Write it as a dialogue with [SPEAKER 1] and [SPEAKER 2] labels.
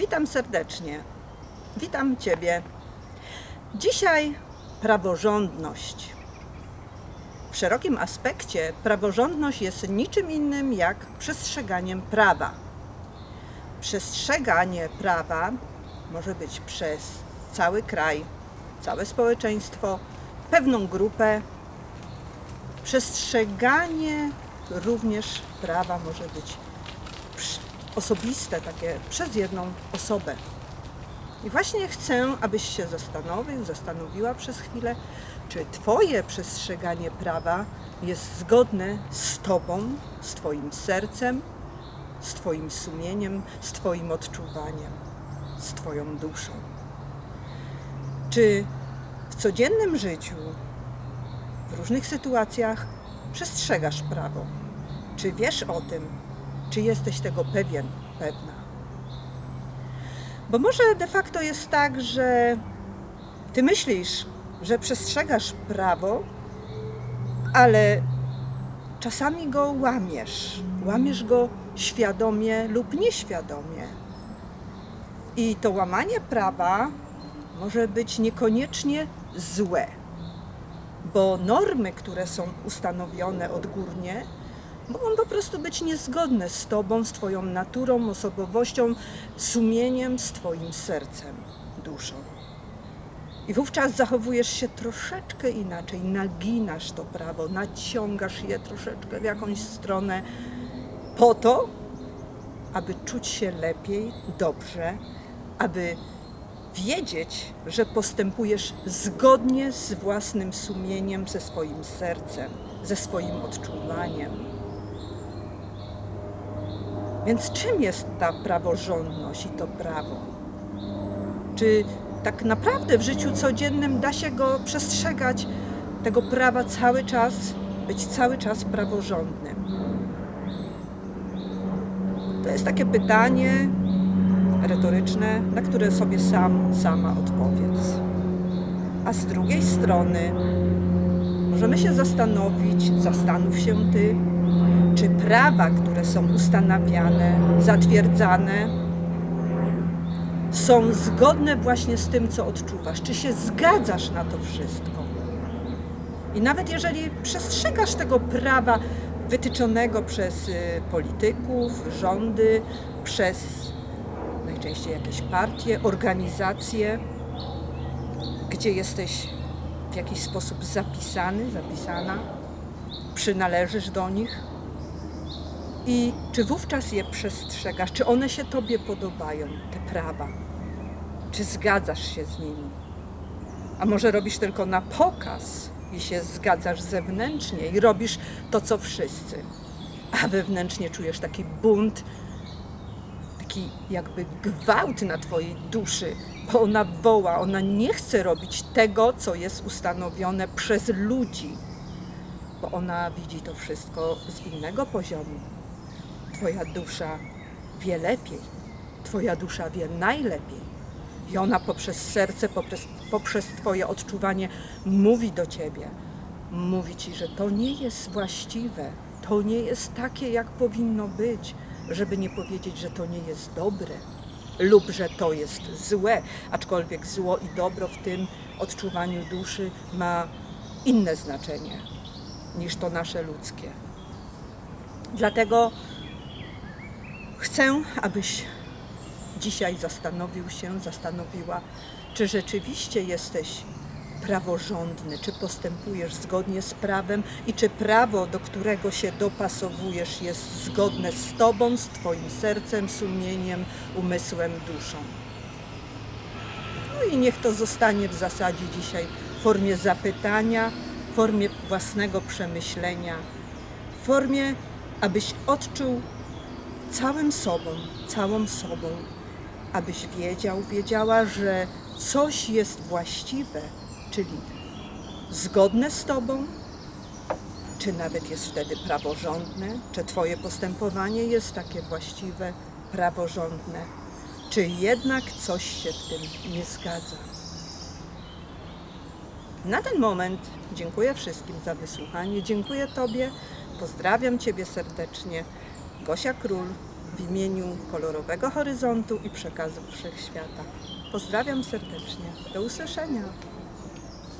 [SPEAKER 1] Witam serdecznie. Witam Ciebie. Dzisiaj praworządność. W szerokim aspekcie praworządność jest niczym innym jak przestrzeganiem prawa. Przestrzeganie prawa może być przez cały kraj, całe społeczeństwo, pewną grupę. Przestrzeganie również prawa może być osobiste, takie przez jedną osobę. I właśnie chcę, abyś się zastanowił, zastanowiła przez chwilę, czy Twoje przestrzeganie prawa jest zgodne z Tobą, z Twoim sercem, z Twoim sumieniem, z Twoim odczuwaniem, z Twoją duszą. Czy w codziennym życiu, w różnych sytuacjach przestrzegasz prawo? Czy wiesz o tym? Czy jesteś tego pewien, pewna? Bo może de facto jest tak, że ty myślisz, że przestrzegasz prawo, ale czasami go łamiesz. Łamiesz go świadomie lub nieświadomie. I to łamanie prawa może być niekoniecznie złe, bo normy, które są ustanowione odgórnie, mogą po prostu być niezgodne z Tobą, z Twoją naturą, osobowością, sumieniem, z Twoim sercem, duszą. I wówczas zachowujesz się troszeczkę inaczej, naginasz to prawo, naciągasz je troszeczkę w jakąś stronę, po to, aby czuć się lepiej, dobrze, aby wiedzieć, że postępujesz zgodnie z własnym sumieniem, ze swoim sercem, ze swoim odczuwaniem. Więc czym jest ta praworządność i to prawo? Czy tak naprawdę w życiu codziennym da się go przestrzegać, tego prawa cały czas, być cały czas praworządnym? To jest takie pytanie retoryczne, na które sobie sam, sama odpowiedz. A z drugiej strony możemy się zastanowić, zastanów się ty, czy prawa, które są ustanawiane, zatwierdzane, są zgodne właśnie z tym, co odczuwasz? Czy się zgadzasz na to wszystko? I nawet jeżeli przestrzegasz tego prawa wytyczonego przez y, polityków, rządy, przez najczęściej jakieś partie, organizacje, gdzie jesteś w jakiś sposób zapisany, zapisana, przynależysz do nich, i czy wówczas je przestrzegasz? Czy one się Tobie podobają, te prawa? Czy zgadzasz się z nimi? A może robisz tylko na pokaz i się zgadzasz zewnętrznie i robisz to, co wszyscy, a wewnętrznie czujesz taki bunt, taki jakby gwałt na Twojej duszy, bo ona woła, ona nie chce robić tego, co jest ustanowione przez ludzi, bo ona widzi to wszystko z innego poziomu. Twoja dusza wie lepiej. Twoja dusza wie najlepiej. I ona poprzez serce, poprzez, poprzez Twoje odczuwanie mówi do Ciebie. Mówi Ci, że to nie jest właściwe. To nie jest takie, jak powinno być, żeby nie powiedzieć, że to nie jest dobre lub że to jest złe. Aczkolwiek zło i dobro w tym odczuwaniu duszy ma inne znaczenie niż to nasze ludzkie. Dlatego Chcę, abyś dzisiaj zastanowił się, zastanowiła, czy rzeczywiście jesteś praworządny, czy postępujesz zgodnie z prawem i czy prawo, do którego się dopasowujesz, jest zgodne z Tobą, z Twoim sercem, sumieniem, umysłem, duszą. No i niech to zostanie w zasadzie dzisiaj w formie zapytania, w formie własnego przemyślenia, w formie, abyś odczuł całym sobą, całą sobą, abyś wiedział, wiedziała, że coś jest właściwe, czyli zgodne z Tobą, czy nawet jest wtedy praworządne, czy Twoje postępowanie jest takie właściwe, praworządne, czy jednak coś się w tym nie zgadza. Na ten moment dziękuję wszystkim za wysłuchanie, dziękuję Tobie, pozdrawiam Ciebie serdecznie. Gosia Król, w imieniu kolorowego horyzontu i przekazu wszechświata. Pozdrawiam serdecznie. Do usłyszenia.